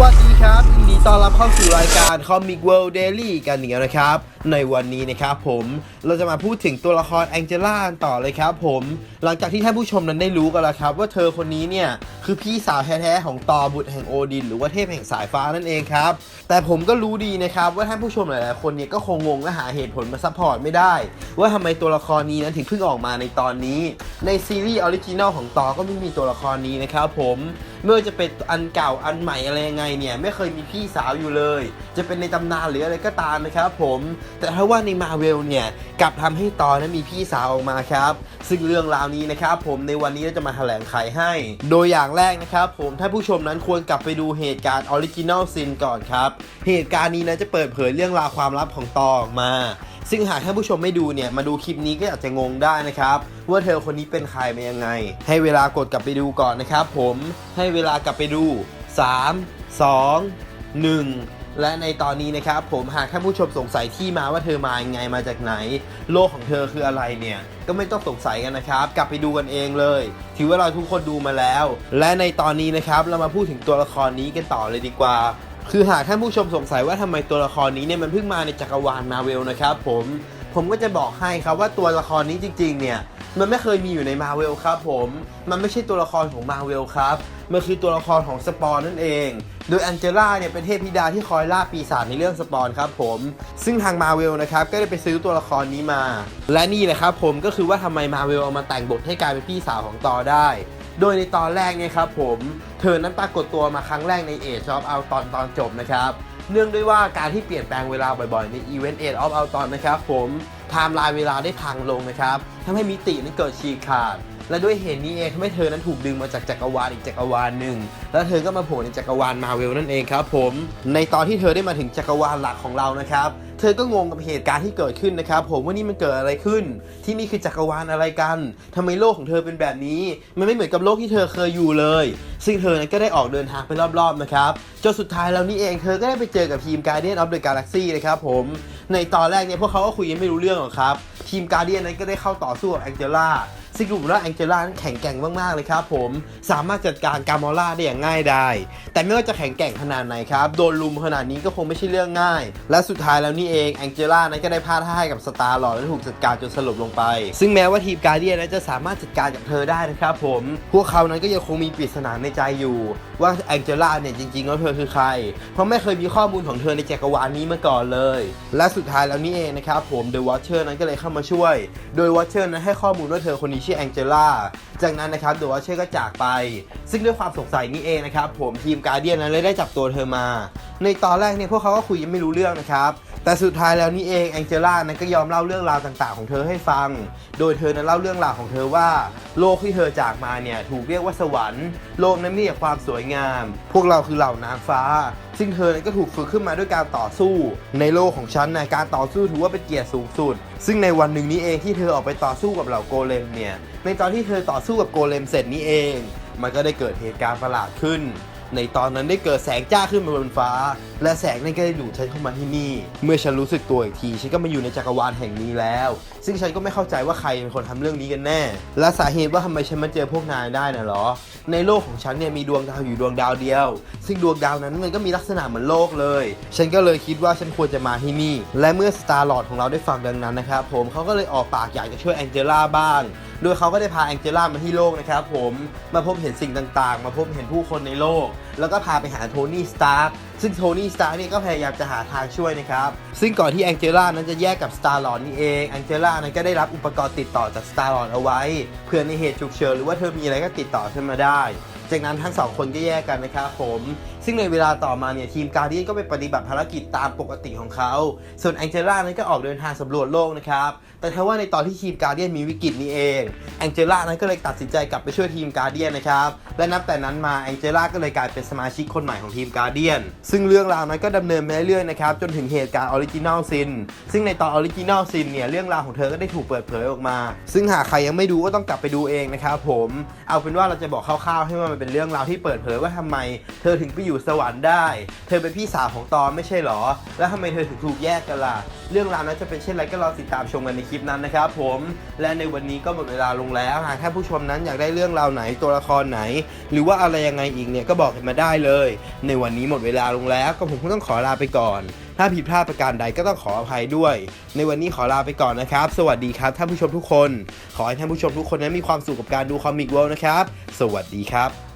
วัสดีครับยินดีต้อนรับเข้าสู่รายการ Comic World Daily กันอีกแล้วนะครับ ในวันนี้นะครับผมเราจะมาพูดถึงตัวละครแองเจล่าต่อเลยครับผม หลังจากที่ท่านผู้ชมนั้นได้รู้กันแล้วครับ ว่าเธอคนนี้เนี่ยคือพี่สาวแท้ๆของตอบุตรแห่งโอดิน หรือว่าเทพแห่งสายฟ้านั่นเองครับ แต่ผมก็รู้ดีนะครับว่าท่านผู้ชมหลายๆคนเนี่ยก็คงงงและหาเหตุผลมาซัพพอร์ตไม่ได้ ว่าทำไมตัวละครนี้นั้นถึงเพิ่งออกมาในตอนนี้ ในซีรีส์ออริจินอลของตอก็ไม่มีตัวละครนี้นะครับผมไม่ว่าจะเป็นอันเก่าอันใหม่อะไรยังไงเนี่ยไม่เคยมีพี่สาวอยู่เลย จะเป็นในตำนานหรืออะไรก็ตามนะครับผมแต่ถ้าว่าในมาเวลเนี่ยกลับทำให้ตอนนั้นมีพี่สาวออกมาครับ ซึ่งเรื่องราวนี้นะครับผมในวันนี้เราจะมาแถลงไขให้ โดยอย่างแรกนะครับ ผมถ้าผู้ชมนั้นควรกลับไปดูเหตุการณ์ออริจินอลซินก่อนครับ เหตุการณ์นี้นะจะเปิดเผยเรื่องราวความลับของตอออกมา ซึ่งหากท่านผู้ชมไม่ดูเนี่ยมาดูคลิปนี้ก็อาจจะงงได้นะครับ ว่าเธอคนนี้เป็นใครมายังไง ให้เวลากดกลับไปดูก่อนนะครับ ผมให้เวลากลับไปดู 3 2 1 และในตอนนี้นะครับผมหากท่านผู้ชมสงสัยที่มาว่าเธอมายังไงมาจากไหน โลกของเธอคืออะไรเนี่ย ก็ไม่ต้องสงสัยกันนะครับ กลับไปดูกันเองเลย ถือว่าเราทุกคนดูมาแล้ว และในตอนนี้นะครับเรามาพูดถึงตัวละครนี้กันต่อเลยดีกว่าคือหากท่านผู้ชมสงสัยว่าทำไมตัวละครนี้เนี่ยมันเพิ่งมาในจักรวาลมาเวลนะครับผมผมก็จะบอกให้ครับว่าตัวละครนี้จริงๆเนี่ย มันไม่เคยมีอยู่ในมาเวลครับผม มันไม่ใช่ตัวละครของมาเวลครับ มันคือตัวละครของสปอนนั่นเอง โดยแองเจล่าเนี่ยเป็นเทพธิดาที่คอยล่าปีศาจในเรื่องสปอนครับผม ซึ่งทางมาเวลนะครับก็ได้ไปซื้อตัวละครนี้มา และนี่แหละครับผมก็คือว่าทำไมมาเวลเอามาแต่งบทให้กลายเป็นพี่สาวของตอได้ โดยในตอนแรกเนี่ยครับผมเธอนั้นปรากฏตัวมาครั้งแรกในเอชอ f เอาตอนตอนจบนะครับเนื่องด้วยว่าการที่เปลี่ยนแปลงเวลาบ่อยๆ ในอีเวนต์เอ of เอาตอนนะครับผมไทม์ไลน์เวลาได้พังลงนะครับทำให้มิตินั้นเกิดฉีกขาด และด้วยเหตุนี้เองทำให้เธอนั้นถูกดึงมาจากจักรวาลอีกจักรวาลหนึ่ง แล้วเธอก็มาโผล่ในจักรวาลมาเวลนั่นเองครับผมในตอนที่เธอได้มาถึงจักรวาลหลักของเรานะครับ เธอก็งงกับเหตุการณ์ที่เกิดขึ้นนะครับ ผมว่านี่มันเกิดอะไรขึ้น ที่นี่คือจักรวาลอะไรกันทำไมโลกของเธอเป็นแบบนี้ มันไม่เหมือนกับโลกที่เธอเคยอยู่เลย ซึ่งเธอนั้นก็ได้ออกเดินทางไปรอบๆนะครับจนสุดท้ายแล้วนี่เองเธอก็ได้ไปเจอกับทีม Guardian of the Galaxy นะครับผมในตอนแรกเนี่ยพวกเขาก็คุยกันไม่รู้เรื่องหรอกครับ ทีม Guardian นั้นก็ได้เข้าต่อสู้กับแองเจล่า ซึ่งดูเหมือนว่าแองเจล่านั้นแข็งแกร่งมากๆเลยครับผม สามารถจัดการกามอล่าได้อย่างง่ายดายแต่ไม่ว่าจะแข็งแกร่งขนาดไหนครับ โดนลุมขนาดนี้ก็คงไม่ใช่เรื่องง่าย และสุดท้ายแล้วนี่เองแองเจล่านั้นก็ได้พลาดท่าให้กับสตาร์หลอร์และถูกจัดการจนสลบลงไป ซึ่งแม้ว่าทีมการเดียนนั้นจะสามารถจัดการกับเธอได้นะครับผม พวกเขานั้นก็ยังคงมีปริศนาในใจอยู่ ว่าแองเจล่าเนี่ยจริงๆแล้วเธอคือใคร เพราะไม่เคยมีข้อมูลของเธอในจักรวาลนี้มาก่อนเลย และสุดท้ายแล้วนี่เองนะครับผม The Watcher นั้นก็เลยเข้ามาช่วย โดย Watcher นั้นให้ข้อมูลว่าเธอคนนี้ชื่อแองเจล่าจากนั้นนะครับดูว่าเช่ก็จากไป ซึ่งด้วยความสงสัยนี้เองนะครับ ผมทีมการเดียนนั้นเลยได้จับตัวเธอมา ในตอนแรกเนี่ยพวกเขาก็คุยยังไม่รู้เรื่องนะครับ แต่สุดท้ายแล้วนี่เองแองเจล่านั้นก็ยอมเล่าเรื่องราวต่างๆ ของเธอให้ฟัง โดยเธอนั้นเล่าเรื่องราวของเธอว่า โลกที่เธอจากมาเนี่ยถูกเรียกว่าสวรรค์ โลกนั้นมีแต่ความสวยงาม พวกเราคือเหล่านางฟ้า ซึ่งเธอนั้นก็ถูกฝึกขึ้นมาด้วยการต่อสู้ ในโลกของฉันนะการต่อสู้ถือว่าเป็นเกียรติสูงสุด ซึ่งในวันหนึ่งนี้เองที่เธอออกไปต่อสู้กับเหล่าโกเลมเนี่ยในตอนที่เธอต่อสู้กับโกเลมเสร็จนี้เอง มันก็ได้เกิดเหตุการณ์ประหลาดขึ้น ในตอนนั้นได้เกิดแสงจ้าขึ้นมาบนฟ้า และแสงนั้นก็ได้ดูดฉันเข้ามาที่นี่ เมื่อฉันรู้สึกตัวอีกทีฉันก็มาอยู่ในจักรวาลแห่งนี้แล้ว ซึ่งฉันก็ไม่เข้าใจว่าใครเป็นคนทำเรื่องนี้กันแน่ และสาเหตุว่าทำไมฉันมาเจอพวกนายได้น่ะเหรอ ในโลกของฉันเนี่ยมีดวงดาวอยู่ดวงดาวเดียว ซึ่งดวงดาวนั้นมันก็มีลักษณะเหมือนโลกเลย ฉันก็เลยคิดว่าฉันควรจะมาที่นี่ และเมื่อสตาร์ลอร์ดของเราได้ฟังดังนั้นนะครับผมเขาก็เลยออกปากอยากจะช่วยแองเจล่าบ้าง โดยเขาก็ได้พาแองเจล่ามาที่โลกนะครับผมมาพบเห็นสิ่งต่างๆ มาพบเห็นผู้คนในโลก แล้วก็พาไปหาโทนี่สตาร์ซึ่งโทนี่สตาร์เนี่ยก็พยายามจะหาทางช่วยนะครับ ซึ่งก่อนที่แองเจล่านั้นจะแยกกับสตาร์ลอนนี่เองแองเจล่านั้นก็ได้รับอุปกรณ์ติดต่อจากสตาร์ลอนเอาไว้เพื่อในเหตุฉุกเฉินหรือว่าเธอมีอะไรก็ติดต่อขึ้นมาได้ จากนั้นทั้งสองคนก็แยกกันนะครับผม ซึ่งในเวลาต่อมาเนี่ยทีมการเดียนก็ไปปฏิบัติภารกิจตามปกติของเขา ส่วนแองเจล่านั้นก็ออกเดินทางสำรวจโลกนะครับ แต่ทว่าในตอนที่ทีมการเดียนมีวิกฤตนี้เองแองเจล่านั้นก็เลยตัดสินใจกลับไปช่วยทีมการเดียนนะครับ และนับแต่นั้นมาแองเจล่าก็เลยกลายเป็นสมาชิกคนใหม่ของทีมการเดียน ซึ่งเรื่องราวนั้นก็ดำเนินไปเรื่อยๆนะครับจนถึงเหตุการณ์ออริจินอลซิน ซึ่งในตอนออริจินอลซินเนี่ยเรื่องราวของเธอก็ได้ถูกเปิดเผยออกมา ซึ่งหากใครยังไม่ดูก็ต้องกลับไปดูเองนะครับผม เอาเป็นว่าเราจะบอกคร่าวๆให้ว่ามันเป็นเรื่องราวที่เปิดเผยว่าทำไม เธอถึงไปอยู่สวรรค์ได้ เธอเป็นพี่สาวของตอนไม่ใช่หรอ แล้วทำไมเธอถึงถูกแยกกันล่ะ เรื่องราวนั้นจะเป็นเช่นไรก็รอติดตามชมกันในคลิปนั้นนะครับผม และในวันนี้ก็หมดเวลาลงแล้วหากท่านผู้ชมนั้นอยากได้เรื่องราวไหนตัวละครไหน หรือว่าอะไรยังไงอีกเนี่ยก็บอกกันมามาได้เลย ในวันนี้หมดเวลาลงแล้วก็ผมคงต้องขอลาไปก่อน ถ้าผิดพลาดประการใดก็ต้องขออภัยด้วย ในวันนี้ขอลาไปก่อนนะครับ สวัสดีครับท่านผู้ชมทุกคน ขอให้ท่านผู้ชมทุกคนนั้นมีความสุขกับการดูคอมิกเวิลด์นะครับ สวัสดีครับ